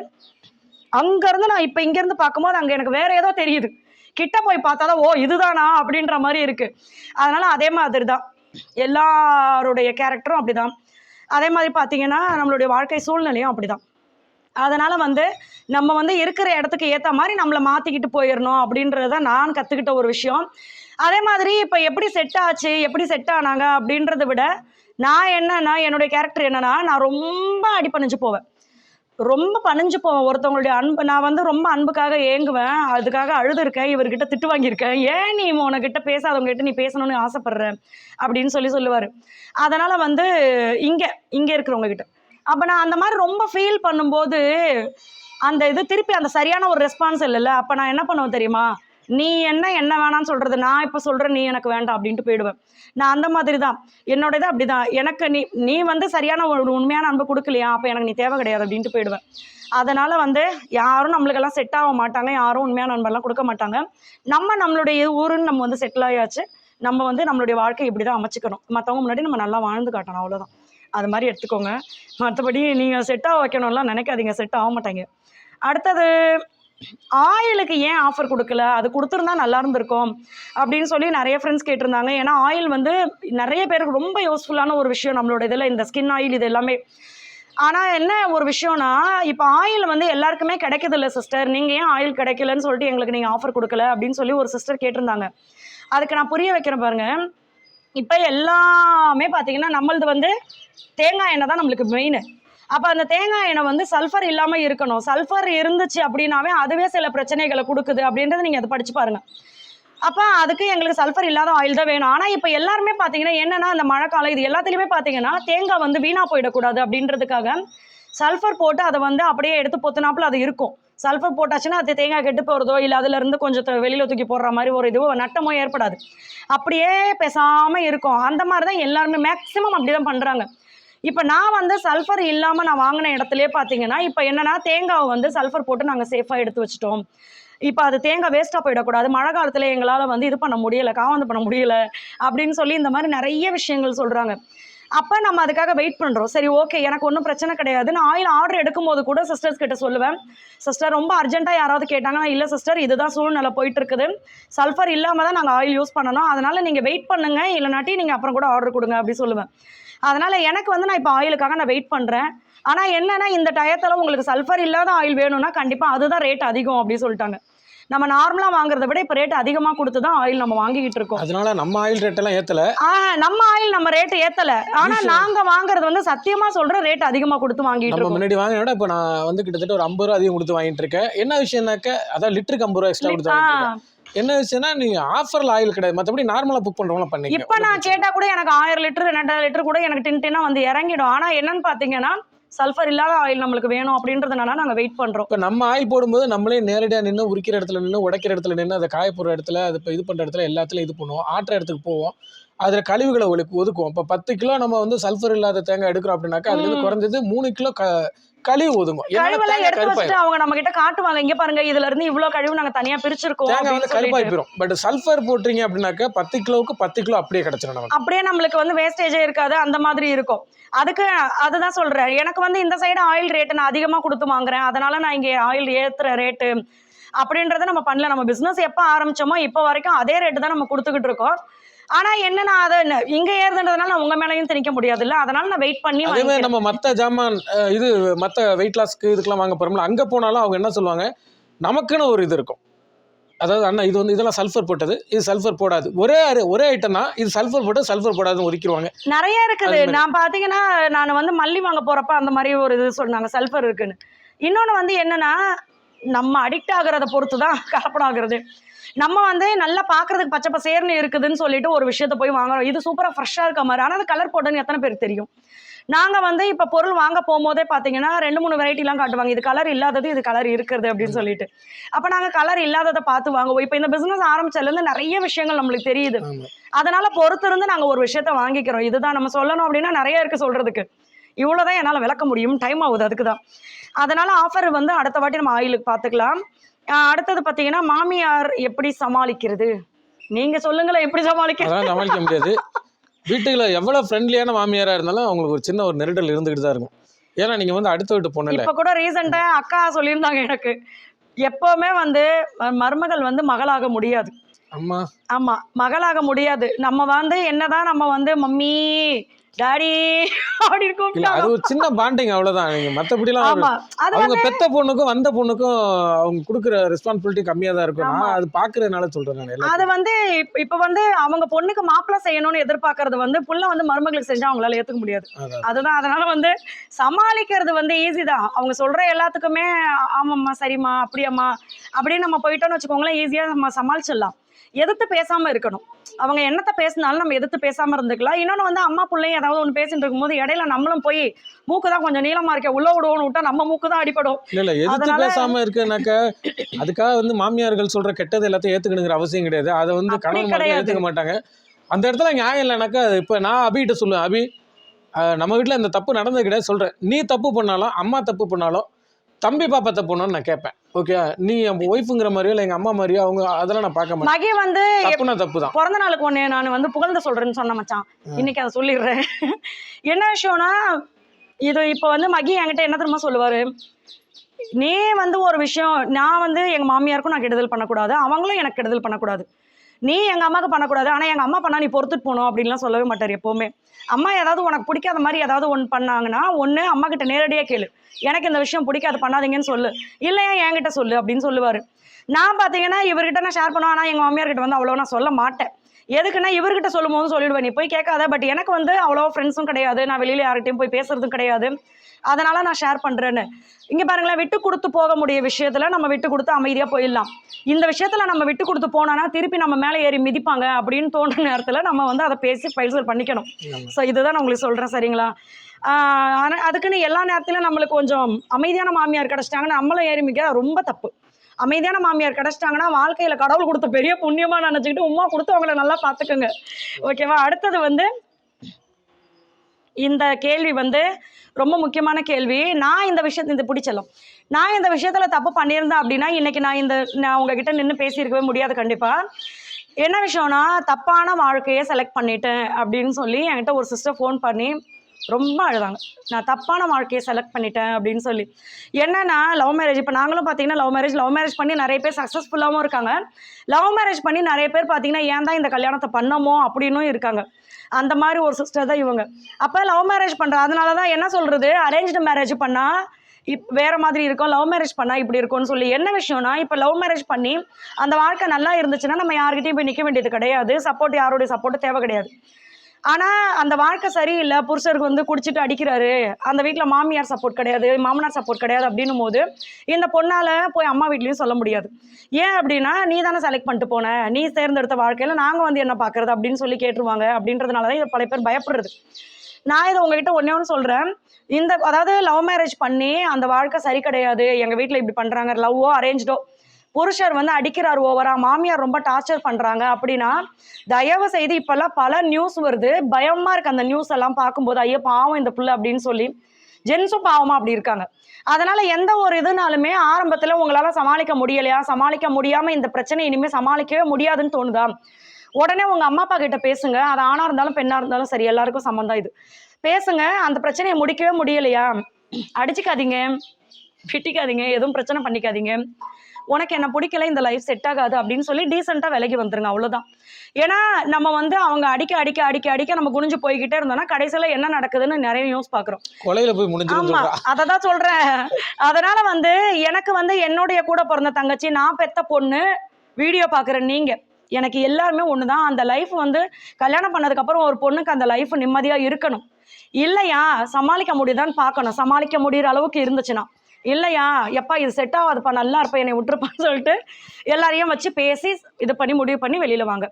A: அங்கேருந்து நான் இப்போ இங்கேருந்து பார்க்கும்போது அங்கே எனக்கு வேற ஏதோ தெரியுது. கிட்ட போய் பார்த்தாதான் ஓ இதுதானா? அப்படின்ற மாதிரி இருக்கு. அதனால அதே மாதிரி தான் எல்லாருடைய கேரக்டரும் அப்படிதான். அதே மாதிரி பார்த்தீங்கன்னா நம்மளுடைய வாழ்க்கை சூழ்நிலையும் அப்படிதான். அதனால வந்து நம்ம வந்து இருக்கிற இடத்துக்கு ஏற்ற மாதிரி நம்மளை மாற்றிக்கிட்டு போயிடணும் அப்படின்றத நான் கற்றுக்கிட்ட ஒரு விஷயம். அதே மாதிரி இப்போ எப்படி செட் ஆச்சு எப்படி செட் ஆனாங்க அப்படின்றத விட நான் என்னன்னா என்னுடைய கேரக்டர் என்னன்னா நான் ரொம்ப அடிப்பணிஞ்சு போவேன். ரொம்ப பணிஞ்சு போவேன். ஒருத்தவங்களுடைய அன்பு நான் வந்து ரொம்ப அன்புக்காக ஏங்குவேன். அதுக்காக அழுதுருக்கேன். இவர்கிட்ட திட்டு வாங்கியிருக்கேன். ஏன் நீ உனக்கிட்ட பேசாதவங்க கிட்ட நீ பேசணும்னு ஆசைப்படுற? அப்படின்னு சொல்லி சொல்லுவார். அதனால் வந்து இங்கே இங்கே இருக்கிறவங்க கிட்ட அப்போ நான் அந்த மாதிரி ரொம்ப ஃபீல் பண்ணும்போது அந்த இது திருப்பி அந்த சரியான ஒரு ரெஸ்பான்ஸ் இல்லைல்ல? அப்போ நான் என்ன பண்ணுவேன் தெரியுமா? நீ என்ன என்ன வேணாம்னு சொல்கிறது நான் இப்போ சொல்கிறேன் நீ எனக்கு வேண்டாம் அப்படின்ட்டு போயிடுவேன். நான் அந்த மாதிரி தான் என்னோட இது அப்படி தான் எனக்கு நீ நீ வந்து சரியான ஒரு உண்மையான அன்பு கொடுக்கலையா? அப்போ எனக்கு நீ தேவை கிடையாது அப்படின்ட்டு போயிடுவேன். அதனால் வந்து யாரும் நம்மளுக்கெல்லாம் செட் ஆக மாட்டாங்க. யாரும் உண்மையான அன்பெல்லாம் கொடுக்க மாட்டாங்க. நம்ம நம்மளுடைய ஊருன்னு நம்ம வந்து செட்டில் ஆயாச்சு. நம்ம வந்து நம்மளுடைய வாழ்க்கை இப்படி தான் அமைச்சிக்கணும். மற்றவங்க முன்னாடி நம்ம நல்லா வாழ்ந்து காட்டணும். அவ்வளோதான் அது மாதிரி எடுத்துக்கோங்க. மற்றபடி நீங்கள் செட்டாக வைக்கணும்லாம் நினைக்காதீங்க. செட் ஆக மாட்டாங்க. அடுத்தது ஆயிலுக்கு ஏன் ஆஃபர் கொடுக்கல? அது கொடுத்துருந்தா நல்லா இருந்திருக்கும் அப்படின்னு சொல்லி நிறைய ஃப்ரெண்ட்ஸ் கேட்டிருந்தாங்க. ஏன்னா ஆயில் வந்து நிறைய பேருக்கு ரொம்ப யூஸ்ஃபுல்லான ஒரு விஷயம் நம்மளோட இதில் இந்த ஸ்கின் ஆயில் இது எல்லாமே. ஆனால் என்ன ஒரு விஷயம்னா இப்போ ஆயில் வந்து எல்லாருக்குமே கிடைக்கிறதில்ல இல்லை சிஸ்டர் நீங்கள் ஏன் ஆயில் கிடைக்கலன்னு சொல்லிட்டு எங்களுக்கு நீங்கள் ஆஃபர் கொடுக்கல அப்படின்னு சொல்லி ஒரு சிஸ்டர் கேட்டிருந்தாங்க. அதுக்கு நான் புரிய வைக்கிறேன் பாருங்க. இப்போ எல்லாமே பார்த்தீங்கன்னா நம்மளது வந்து தேங்காய் எண்ணெய் தான் நம்மளுக்கு மெயின் அப்போ அந்த தேங்காய் எண்ணெய் வந்து சல்ஃபர் இல்லாமல் இருக்கணும். சல்ஃபர் இருந்துச்சு அப்படின்னாவே அதுவே சில பிரச்சனைகளை கொடுக்குது அப்படின்றத நீங்கள் அதை படிச்சு பாருங்க. அப்போ அதுக்கு எங்களுக்கு சல்ஃபர் இல்லாத ஆயில் தான் வேணும். ஆனால் இப்போ எல்லாருமே பார்த்தீங்கன்னா என்னன்னா அந்த மழைக்காலம் இது எல்லாத்துலேயுமே பார்த்தீங்கன்னா தேங்காய் வந்து வீணாக போயிடக்கூடாது அப்படின்றதுக்காக சல்ஃபர் போட்டு அதை வந்து அப்படியே எடுத்து பொத்துனாப்புல அது இருக்கும். சல்ஃபர் போட்டாச்சுன்னா அது தேங்காய் கெட்டு போகிறதோ இல்லை அதுலேருந்து கொஞ்சம் வெளியில் தூக்கி போடுற மாதிரி ஒரு இதுவோ நட்டமோ ஏற்படாது. அப்படியே பேசாமல் இருக்கும். அந்த மாதிரி தான் எல்லாருமே மேக்ஸிமம் அப்படி தான் பண்ணுறாங்க இப்போ நான் வந்து சல்ஃபர் இல்லாமல் நான் வாங்கின இடத்துலயே பார்த்தீங்கன்னா இப்போ என்னன்னா தேங்காவை வந்து சல்ஃபர் போட்டு நாங்கள் சேஃபாக எடுத்து வச்சிட்டோம். இப்போ அது தேங்காய் வேஸ்ட்டாக போயிடக்கூடாது. மழை காலத்தில் எங்களால் வந்து இது பண்ண முடியல காவந்து பண்ண முடியலை அப்படின்னு சொல்லி இந்த மாதிரி நிறைய விஷயங்கள் சொல்கிறாங்க அப்போ நம்ம அதுக்காக வெயிட் பண்ணுறோம் சரி ஓகே எனக்கு ஒன்றும் பிரச்சனை கிடையாது. நான் ஆயில் ஆர்டர் எடுக்கும்போது கூட சிஸ்டர்ஸ் கிட்ட சொல்லுவேன். சிஸ்டர் ரொம்ப அர்ஜென்ட்டாக யாராவது கேட்டாங்கன்னா இல்லை சிஸ்டர் இதுதான் சூழ்நிலை போயிட்டு இருக்குது சல்ஃபர் இல்லாமல் தான் நாங்கள் ஆயில் யூஸ் பண்ணணும். அதனால நீங்கள் வெயிட் பண்ணுங்க. இல்லைனாட்டி நீங்கள் அப்புறம் கூட ஆர்டர் கொடுங்க அப்படி சொல்லுவேன். அதனால எனக்கு வந்து நான் இப்போ ஆயிலுக்காக நான் வெயிட் பண்ணுறேன் ஆனால் என்னன்னா இந்த டயத்தில் உங்களுக்கு சல்ஃபர் இல்லாத ஆயில் வேணும்னா கண்டிப்பாக அதுதான் ரேட் அதிகம் அப்படின்னு சொல்லிட்டாங்க. நம்ம நார்மலாக வாங்குறத விட இப்போ ரேட் அதிகமாக கொடுத்து தான் ஆயில் நம்ம வாங்கிக்கிட்டு இருக்கோம்.
B: அதனால நம்ம ஆயில் ரேட் எல்லாம் ஏத்தல.
A: ஆ நம்ம ஆயில் நம்ம ரேட் ஏத்தல. ஆனா. நாங்க வாங்குறது வந்து சத்தியமா சொல்ற ரேட் அதிகமா கொடுத்து வாங்கிட்டு
B: நம்ம
A: இருக்கோம்.
B: முன்னாடி வாங்கினோட இப்போ நான் வந்து கிட்டத்தட்ட ஒரு ஐம்பது ரூபா அதிகம் கொடுத்து வாங்கிட்டு இருக்கேன். என்ன விஷயம்னாக்க அதான் லிட்டருக்கு ஐம்பது ரூபா எக்ஸ்ட்ரா கொடுத்து வாங்கிட்டு என்ன விஷயம்னா நீங்க ஆஃபர்ல ஆயில் கிடையாது. மற்றபடி நார்மலா புக் பண்றவங்கள பண்ணீங்க
A: இப்ப நான் கேட்டா கூட எனக்கு ஆயிரம் லிட்டர் ரெண்டாயிரம் லிட்டர் கூட எனக்கு டின் டின்னா வந்து இறங்கிடும். ஆனா என்னன்னு பாத்தீங்கன்னா சல்ஃபர் இல்லாத ஆயில் நம்மளுக்கு வேணும் அப்படின்றதுனால நாங்க வெயிட் பண்றோம்.
B: இப்போ நம்ம ஆயில் போடும்போது நம்மளே நேரடியா நின்று உரிக்கிற இடத்துல நின்று உடைக்கிற இடத்துல நின்று அதை காய போடுற இடத்துல அது இப்போ இது பண்ற இடத்துல எல்லாத்துலயும் இது பண்ணுவோம். ஆட்டுற இடத்துக்கு போவோம். அதுல கழிவுகளை ஒழுக்கு ஒதுக்குவோம். இப்போ பத்து கிலோ நம்ம வந்து சல்ஃபர் இல்லாத தேங்காய் எடுக்கிறோம் அப்படின்னாக்கா அதுல இருந்து
A: ம்.
B: குறைஞ்சது மூணு கிலோ க கழிவு ஒதுங்கும்
A: கழிவெல்லாம் எடுத்து வச்சுட்டு அவங்க நம்ம கிட்ட காட்டுவாங்க இங்க பாருங்க இதுல இருந்து இவ்வளவு கழிவு நாங்க தனியா பிரிச்சிருக்கோம்
B: தேங்காய் வந்து. கருப்பாய் போயிடும் பட் சல்ஃபர் போட்டுறீங்க அப்படின்னாக்கா பத்து கிலோவுக்கு பத்து கிலோ அப்படியே கிடைச்சிடும் நமக்கு.
A: அப்படியே நம்மளுக்கு வந்து வேஸ்டேஜே இருக்காது அந்த மாதிரி இருக்கும். அதுக்கு அதுதான் சொல்றேன். எனக்கு வந்து இந்த சைடு ஆயில் ரேட்டு நான் அதிகமா கொடுத்து வாங்குறேன். அதனால நான் இங்க ஆயில் ஏத்துற ரேட்டு அப்படின்றத நம்ம பண்ணல. நம்ம பிசினஸ் எப்போ ஆரம்பிச்சோமோ இப்போ வரைக்கும் அதே ரேட்டு தான் நம்ம கொடுத்துக்கிட்டு இருக்கோம். ஆனா என்ன நான் அதை இங்க ஏறுதுன்றதுனால நான் உங்க மேலையும் திணிக்க முடியாதுல்ல. அதனால நான் வெயிட் பண்ணி
B: அதே மாதிரி. நம்ம மத்த ஜாமான் இது மத்த வெயிட் லாஸ்க்கு இதுக்கெல்லாம் வாங்க போறோம்ல அங்க போனாலும் அவங்க என்ன சொல்லுவாங்க நமக்குன்னு ஒரு இது இருக்கும். அதாவது அண்ணா இது வந்து இதெல்லாம் சல்ஃபர் போட்டது இது சல்ஃபர் போடாது. ஒரே ஒரே ஐட்டம் தான் இது சல்ஃபர் போட்டு சல்ஃபர் போடாதுன்னு ஒதுக்கிடுவாங்க.
A: நிறைய இருக்குது. நான் பாத்தீங்கன்னா நான் வந்து மல்லி வாங்க போறப்ப அந்த மாதிரி ஒரு இது சொன்னாங்க சல்ஃபர் இருக்குன்னு. இன்னொன்று வந்து என்னன்னா நம்ம அடிக்ட் ஆகுறத பொறுத்து தான் கலப்படம் ஆகுறது. நம்ம வந்து நல்லா பார்க்கறதுக்கு பச்சை பசேர்னு இருக்குதுன்னு சொல்லிட்டு ஒரு விஷயத்த போய் வாங்குறோம். இது சூப்பராக ஃப்ரெஷ்ஷாக இருக்க மாதிரி. ஆனால் அது கலர் போட்டோன்னு எத்தனை பேருக்கு தெரியும்? நாங்கள் வந்து இப்போ பொருள் வாங்க போகும்போதே பார்த்தீங்கன்னா ரெண்டு மூணு வெரைட்டிலாம் காட்டுவாங்க. இது கலர் இல்லாதது இது கலர் இருக்கிறது அப்படின்னு சொல்லிட்டு. அப்போ நாங்கள் கலர் இல்லாததை பார்த்து வாங்குவோம். இப்போ இந்த பிஸ்னஸ் ஆரம்பிச்சதுலேருந்து நிறைய விஷயங்கள் நம்மளுக்கு தெரியுது. அதனால பொறுத்திருந்து நாங்கள் ஒரு விஷயத்த வாங்கிக்கிறோம். இதுதான் நம்ம சொல்லணும் அப்படின்னா நிறைய இருக்கு சொல்றதுக்கு. இவ்வளோதான் என்னால் விளக்க முடியும். டைம் ஆகுது அதுக்கு தான் அதனால ஆஃபர் வந்து அடுத்த வாட்டி நம்ம ஆயிலுக்கு பார்த்துக்கலாம் அடுத்தது பார்த்தீங்கன்னா மாமியார் எப்படி சமாளிக்கிறது? நீங்க சொல்லுங்களேன் எப்படி சமாளிக்க
B: சமாளிக்க முடியாது. வீட்டுல எவ்வளவு ஃப்ரெண்ட்லியான மாமியாரா இருந்தாலும் அவங்களுக்கு ஒரு சின்ன ஒரு நெருடல் இருந்துகிட்டு தான் இருக்கும். ஏன்னா நீங்க வந்து அடுத்த வீட்டு பொண்ணு
A: இப்ப கூட ரீசெண்டா அக்கா சொல்லியிருந்தாங்க எனக்கு. எப்பவுமே வந்து மருமகள் வந்து மகளாக முடியாது.
B: அம்மா.
A: ஆமா மகளாக முடியாது. நம்ம வந்து என்னதான் நம்ம வந்து மம்மி டாடி அப்படி
B: இல்ல
A: கூப்பிட்டாலும்
B: அது ஒரு சின்ன பாண்டிங் அவ்வளவுதான். நீங்க மத்தபடிலாம்
A: ஆமா. அது
B: அவங்க பெத்த பொண்ணுக்கும் வந்த பொண்ணுக்கும் அவங்க கொடுக்குற ரெஸ்பான்சிபிலிட்டி கம்மியா தான் இருக்கும். அது பாக்குறதுனால சொல்றேன் நான்
A: அது. வந்து இப்ப- வந்து அவங்க பொண்ணுக்கு மாப்பிள்ளை செய்யணும்னு எதிர்பார்க்கறது வந்து புள்ள வந்து மருமகளுக்கு செஞ்சா அவங்களால ஏத்துக்க முடியாது. அதுதான் அதனால வந்து சமாளிக்கிறது வந்து ஈஸி தான். அவங்க சொல்ற எல்லாத்துக்குமே ஆமாம்மா சரிம்மா அப்படியாம்மா அப்படின்னு நம்ம போயிட்டோம்னு வச்சுக்கோங்களேன் ஈஸியா நம்ம சமாளிச்சிடலாம். எதிர்த்து பேசாம இருக்கணும். அவங்க என்னத்த பேசினாலும் நம்ம எதிர்த்து பேசாம இருந்துக்கலாம். இன்னொன்னு வந்து அம்மா பிள்ளையும் ஏதாவது ஒன்று பேசிட்டு இருக்கும்போது இடையில நம்மளும் போய் மூக்கு தான் கொஞ்சம் நீளமா இருக்க உள்ள விடுவோம்னு விட்டா நம்ம மூக்கு தான் அடிபடும்.
B: இல்ல எதிர்த்து
A: அதனால-
B: பேசாம இருக்குனாக்க அதுக்காக வந்து மாமியார்கள் சொல்ற கெட்டது எல்லாத்தையும் ஏத்துக்கணுங்கிற அவசியம் கிடையாது. அதை வந்து கணவன். ஏத்துக்க மாட்டாங்க. அந்த இடத்துல நியாயம் இல்லைனாக்கா இப்ப நான் அபிகிட்ட சொல்லுவேன் அபி நம்ம வீட்ல இந்த தப்பு நடந்தது கிடையாது சொல்றேன். நீ தப்பு பண்ணாலும் அம்மா தப்பு பண்ணாலும் தம்பி பாப்பா தப்பு பண்ணாலும் நான் கேட்பேன். ஓகே நீ என் ஒய்ஃபுங்கிற மாதிரியோ இல்லை எங்க அம்மா மாதிரியோ அவங்க அதெல்லாம் நான் பார்க்க மாட்டேன்.
A: மகி வந்து
B: தப்புனா தப்பு தான்
A: பிறந்த நாளுக்கு ஒன்று நான் வந்து புகழ்ந்து சொல்றேன்னு சொன்ன மச்சான். இன்னைக்கு அதை சொல்லிடுறேன். என்ன விஷயம்னா இது இப்போ வந்து மகி என்கிட்ட என்ன தெரியுமா சொல்லுவாரு? நீ வந்து ஒரு விஷயம் நான் வந்து எங்க மாமியாருக்கும் நான் கெடுதல் பண்ணக்கூடாது அவங்களும் எனக்கு கெடுதல் பண்ணக்கூடாது. நீ எங்க அம்மாவுக்கு பண்ணக்கூடாது ஆனா எங்க அம்மா பண்ணா நீ பொறுத்துட்டு போகணும் அப்படின்லாம் சொல்லவே மாட்டார் எப்பவுமே. அம்மா ஏதாவது உனக்கு பிடிக்காத மாதிரி ஏதாவது ஒன்று பண்ணாங்கன்னா ஒன்று அம்மா கிட்ட நேரடியாக கேளு. எனக்கு இந்த விஷயம் பிடிக்காது பண்ணாதீங்கன்னு சொல்லு. இல்லையா என்கிட்ட சொல்லு அப்படின்னு சொல்லுவார். நான் பார்த்தீங்கன்னா இவர்கிட்ட நான் ஷேர் பண்ணுவேன் ஆனால் எங்கள் மாமியார் கிட்ட வந்து அவ்வளோ நான் சொல்ல மாட்டேன். எதுக்குன்னா இவர்கிட்ட சொல்லும் போது சொல்லிடுவேன் நீ போய் கேட்காத பட் எனக்கு வந்து அவ்வளோ ஃப்ரெண்ட்ஸும் கிடையாது. நான் வெளியில் யார்கிட்டையும் போய் பேசுறதும் கிடையாது. அதனால நான் ஷேர் பண்றேன்னு. இங்க பாருங்களேன் விட்டு கொடுத்து போக முடிய விஷயத்துல நம்ம விட்டு கொடுத்து அமைதியா போயிடலாம். இந்த விஷயத்துல நம்ம விட்டு கொடுத்து போனோம்னா திருப்பி நம்ம மேலே ஏறி மிதிப்பாங்க அப்படின்னு தோன்ற நேரத்துல நம்ம வந்து அதை பேசி பைசல் பண்ணிக்கணும். ஸோ இதுதான் நான் உங்களுக்கு சொல்றேன் சரிங்களா? அதுக்குன்னு எல்லா நேரத்திலும் நம்மளுக்கு கொஞ்சம் அமைதியான மாமியார் கிடைச்சிட்டாங்கன்னா நம்மளும் ஏறி மிக ரொம்ப தப்பு. அமைதியான மாமியார் கிடைச்சிட்டாங்கன்னா வாழ்க்கையில கடவுள் கொடுத்த பெரிய புண்ணியமா நினைச்சுக்கிட்டு உமா கொடுத்து அவங்கள நல்லா பார்த்துக்கோங்க. ஓகேவா? அடுத்தது வந்து இந்த கேள்வி வந்து ரொம்ப முக்கியமான கேள்வி. நான் இந்த விஷயத்தை இது பிடிச்சலாம் நான் இந்த விஷயத்தில் தப்பு பண்ணியிருந்தேன் அப்படின்னா இன்றைக்கி நான் இந்த நான் உங்ககிட்ட நின்று பேசியிருக்கவே முடியாது கண்டிப்பாக என்ன விஷயம்னா தப்பான வாழ்க்கையை செலக்ட் பண்ணிட்டேன் அப்படின்னு சொல்லி என்கிட்ட ஒரு சிஸ்டர் ஃபோன் பண்ணி ரொம்ப அழுதாங்க. நான் தப்பான வாழ்க்கையை செலக்ட் பண்ணிட்டேன் அப்படின்னு சொல்லி. என்னன்னா லவ் மேரேஜ் இப்போ நாங்களும் பார்த்தீங்கன்னா லவ் மேரேஜ் லவ் மேரேஜ் பண்ணி நிறைய பேர் சக்ஸஸ்ஃபுல்லாகவும் இருக்காங்க. லவ் மேரேஜ் பண்ணி நிறைய பேர் பார்த்தீங்கன்னா ஏன் தான் இந்த கல்யாணத்தை பண்ணமோ அப்படின்னும் இருக்காங்க. அந்த மாதிரி ஒரு சிஸ்டர் தான் இவங்க. அப்போ லவ் மேரேஜ் பண்ணுறா அதனால தான் என்ன சொல்கிறது அரேஞ்ச்டு மேரேஜ் பண்ணால் இப் வேற மாதிரி இருக்கும். லவ் மேரேஜ் பண்ணால் இப்படி இருக்கும்னு சொல்லி என்ன விஷயம்னா இப்போ லவ் மேரேஜ் பண்ணி அந்த வாழ்க்கை நல்லா இருந்துச்சுன்னா நம்ம யார்கிட்டையும் போய் நிற்க வேண்டியது கிடையாது. சப்போர்ட் யாருடைய சப்போர்ட் தேவை கிடையாது. ஆனால் அந்த வாழ்க்கை சரியில்லை. புருஷருக்கு வந்து குடிச்சிட்டு அடிக்கிறாரு. அந்த வீட்டில் மாமியார் சப்போர்ட் கிடையாது மாமனார் சப்போர்ட் கிடையாது அப்படின்னும் போது இந்த பொண்ணால் போய் அம்மா வீட்லேயும் சொல்ல முடியாது. ஏன் அப்படின்னா நீ தானே செலக்ட் பண்ணிட்டு போன. நீ தேர்ந்தெடுத்த வாழ்க்கையில் நாங்கள் வந்து என்ன பார்க்குறது அப்படின்னு சொல்லி கேட்டுருவாங்க. அப்படின்றதுனால தான் இதை பல பேர் பயப்படுறது. நான் இதை உங்ககிட்ட ஒன்றே ஒன்று சொல்கிறேன் இந்த அதாவது லவ் மேரேஜ் பண்ணி அந்த வாழ்க்கை சரி கிடையாது. எங்கள் வீட்டில் இப்படி பண்ணுறாங்க லவ்வோ அரேஞ்சோ புருஷர் வந்து அடிக்கிறார் ஓவரா மாமியார் ரொம்ப டார்ச்சர் பண்ணுறாங்க அப்படின்னா தயவு செய்து இப்போல்லாம் பல நியூஸ் வருது. பயமாக இருக்கு அந்த நியூஸ் எல்லாம் பார்க்கும்போது ஐயோ பாவம் இந்த புள்ள அப்படின்னு சொல்லி. ஜென்ஸும் பாவமாக அப்படி இருக்காங்க. அதனால எந்த ஒரு இதுனாலுமே ஆரம்பத்தில் உங்களால் சமாளிக்க முடியலையா? சமாளிக்க முடியாமல் இந்த பிரச்சனை இனிமேல் சமாளிக்கவே முடியாதுன்னு தோணுதா? உடனே உங்கள் அம்மா அப்பா கிட்ட பேசுங்க. அது ஆணாக இருந்தாலும் பெண்ணாக இருந்தாலும் சரி எல்லாருக்கும் சம்மந்தம் இது. பேசுங்க. அந்த பிரச்சனையை முடிக்கவே முடியலையா? அடிச்சுக்காதீங்க. பிட்டிக்காதீங்க எதுவும் பிரச்சனை பண்ணிக்காதீங்க. உனக்கு என்ன பிடிக்கல இந்த லைஃப் செட் ஆகாது அப்படின்னு சொல்லி டீசெண்டாக விலகி வந்துருங்க அவ்வளோதான் ஏன்னா நம்ம வந்து அவங்க அடிக்க அடிக்க அடிக்க அடிக்க நம்ம குனிஞ்சு போய்கிட்டே இருந்தோம்னா கடைசியில் என்ன நடக்குதுன்னு நிறைய நியூஸ் பார்க்குறோம்.
B: கொலையில போய் முடிஞ்சிரும்
A: ஆமா
B: சொல்றா.
A: அதை தான் சொல்றேன். அதனால வந்து எனக்கு வந்து என்னுடைய கூட பிறந்த தங்கச்சி நான் பெத்த பொண்ணு வீடியோ பார்க்குற நீங்க எனக்கு எல்லாருமே ஒன்று தான் அந்த லைஃப் வந்து கல்யாணம் பண்ணதுக்கப்புறம் ஒரு பொண்ணுக்கு அந்த லைஃப் நிம்மதியாக இருக்கணும். இல்லையா? சமாளிக்க முடியுதான்னு பார்க்கணும். சமாளிக்க முடியிற அளவுக்கு இருந்துச்சுன்னா. இல்லையா? எப்பா இது செட் ஆகாதுப்பா நல்லா இருப்பா என்னை விட்டுருப்பான்னு சொல்லிட்டு எல்லாரையும் வச்சு பேசி இது பண்ணி முடிவு பண்ணி வெளியில் வாங்க.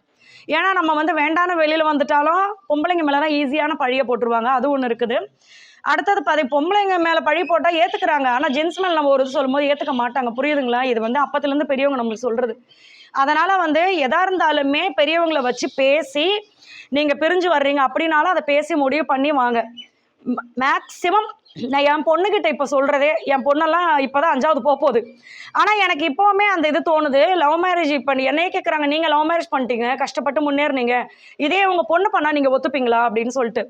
A: ஏன்னா நம்ம வந்து வேண்டான வெளியில் வந்துட்டாலும் பொம்பளைங்க மேலே தான் ஈஸியான பழியை போட்டுருவாங்க. அது ஒன்று இருக்குது. அடுத்தது பாதி பொம்பளைங்க மேலே பழி போட்டால் ஏற்றுக்கிறாங்க ஆனால் ஜென்ஸ் மேலே நம்ம ஒரு இது சொல்லும்போது ஏற்றுக்க மாட்டாங்க. புரியுதுங்களா? இது வந்து அப்பத்துலேருந்து பெரியவங்க நம்மளுக்கு சொல்கிறது அதனால் வந்து எதா இருந்தாலுமே பெரியவங்களை வச்சு பேசி நீங்கள் பிரிஞ்சு வர்றீங்க அப்படின்னாலும் அதை பேசி முடிவு பண்ணி வாங்க. மேக்ஸிமம் நான் என் பொண்ணுக்கிட்ட இப்போ சொல்கிறதே என் பொண்ணெல்லாம் இப்போ தான் அஞ்சாவது போக போகுது. ஆனால் எனக்கு இப்போவுமே அந்த இது தோணுது லவ் மேரேஜ் இப்போ என்னையே கேட்குறாங்க நீங்கள் லவ் மேரேஜ் பண்ணிட்டீங்க கஷ்டப்பட்டு முன்னேறினீங்க. இதே உங்கள் பொண்ணு பண்ணால் நீங்கள் ஒத்துப்பீங்களா? அப்படின்னு சொல்லிட்டு.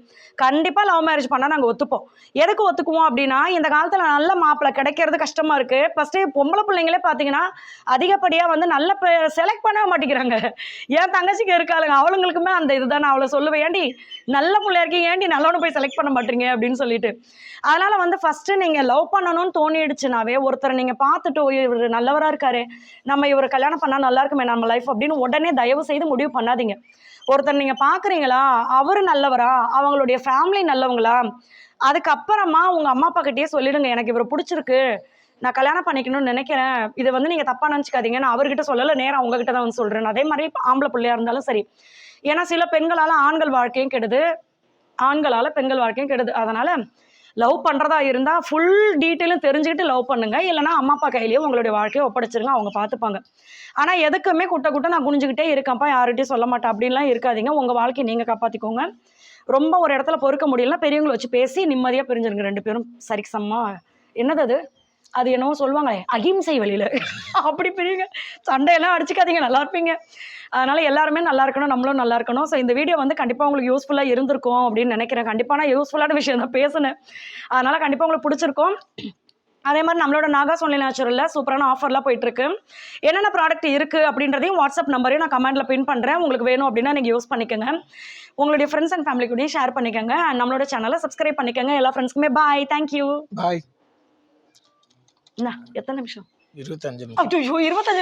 A: கண்டிப்பாக லவ் மேரேஜ் பண்ணால் நாங்கள் ஒத்துப்போம். எதுக்கு ஒத்துக்குவோம் அப்படின்னா இந்த காலத்தில் நல்ல மாப்பிள்ளை கிடைக்கிறது கஷ்டமாக இருக்குது ஃபஸ்ட்டு பொம்பளை பிள்ளைங்களே பார்த்தீங்கன்னா அதிகப்படியாக வந்து நல்ல செலக்ட் பண்ணவே மாட்டேங்கிறாங்க. என் தங்கச்சிக்கு இருக்காளுங்க அவளுங்களுக்குமே அந்த இதுதான் நான் அவளை சொல்லுவேன். ஏண்டி நல்ல பிள்ளையா இருக்கீங்க ஏண்டி நல்லவனு போய் செலக்ட் பண்ண மாட்டீங்க? அப்படின்னு சொல்லிட்டு. அதனால வந்து ஃபர்ஸ்ட் நீங்க லவ் பண்ணணும்னு தோணிடுச்சுனாவே ஒருத்தர் நீங்க பார்த்துட்டு இவர் நல்லவரா இருக்காரு. நம்ம இவரை கல்யாணம் பண்ணா நல்லா இருக்குமே நம்ம லைஃப் அப்படின்னு உடனே தயவு செய்து முடிவு பண்ணாதீங்க. ஒருத்தர் நீங்க பாக்குறீங்களா அவரு நல்லவரா? அவங்களுடைய ஃபேமிலி நல்லவங்களா? அதுக்கப்புறமா உங்க அம்மா அப்பா கிட்டயே சொல்லிடுங்க எனக்கு இவரை பிடிச்சிருக்கு. நான் கல்யாணம் பண்ணிக்கணும்னு நினைக்கிறேன். இதை வந்து நீங்க தப்பா நினச்சிக்காதீங்க. நான் அவர்கிட்ட சொல்லல நேரம் உங்ககிட்ட தான் வந்து சொல்றேன். அதே மாதிரி ஆம்பளை பிள்ளையா இருந்தாலும் சரி. ஏன்னா சில பெண்களால ஆண்கள் வாழ்க்கையும் கெடுது. ஆண்களால பெண்கள் வாழ்க்கையும் கெடுது. அதனால லவ் பண்ணுறதா இருந்தால் ஃபுல் டீட்டெயிலும் தெரிஞ்சுக்கிட்டு லவ் பண்ணுங்க. இல்லைன்னா அம்மா அப்பா கையிலேயே உங்களுடைய வாழ்க்கையை ஒப்படைச்சிருங்க அவங்க பார்த்துப்பாங்க ஆனால் எதுக்குமே குட்ட குட்ட நான் குனிஞ்சுக்கிட்டே இருக்கேன்ப்பா யார்கிட்டையும் சொல்ல மாட்டேன். அப்படின்லாம் இருக்காதீங்க. உங்கள் வாழ்க்கையை நீங்கள் காப்பாற்றிக்கோங்க ரொம்ப ஒரு இடத்துல பொறுக்க முடியலன்னா பெரியவங்களை வச்சு பேசி நிம்மதியாக பிரிஞ்சிருங்க ரெண்டு பேரும். சரிக்கு சம்மா? என்னது அது? அது என்னவோ சொல்லுவாங்களே அகிம்சை வழியில அப்படி பிரியுங்க. சண்டையெல்லாம் அடிச்சுக்காதீங்க நல்லா இருப்பீங்க. அதனால எல்லாருமே நல்லா இருக்கணும் நம்மளும் நல்லா இருக்கணும். ஸோ இந்த வீடியோ வந்து கண்டிப்பாக உங்களுக்கு யூஸ்ஃபுல்லாக இருந்திருக்கும் அப்படின்னு நினைக்கிறேன். கண்டிப்பாக நான் யூஸ்ஃபுல்லான விஷயம் தான் பேசினேன். அதனால கண்டிப்பாக உங்களுக்கு பிடிச்சிருக்கும். அதே மாதிரி நம்மளோட நாகா சோனி நேச்சுரலில் சூப்பரான ஆஃபர்லாம் போயிட்டுருக்கு. என்னென்ன ப்ராடக்ட் இருக்குது அப்படின்றதையும் வாட்ஸ்அப் நம்பரையும் நான் கமெண்டில் பின் பண்ணுறேன் உங்களுக்கு வேணும் அப்படின்னா நீங்கள் யூஸ் பண்ணிக்கோங்க. உங்களுடைய ஃப்ரெண்ட்ஸ் அண்ட் ஃபேமிலி கூடயும் ஷேர் பண்ணிக்கோங்க. அண்ட் நம்மளோட சேனலை சப்ஸ்கிரைப் பண்ணிக்கோங்க. எல்லா ஃப்ரெண்ட்ஸ்க்குமே பாய் தேங்க்யூ
B: பாய்
A: என்ன எத்தனை நிமிஷம்
B: இருபத்தஞ்சு நிமிஷம்
A: ஐயோ இருபத்தஞ்சு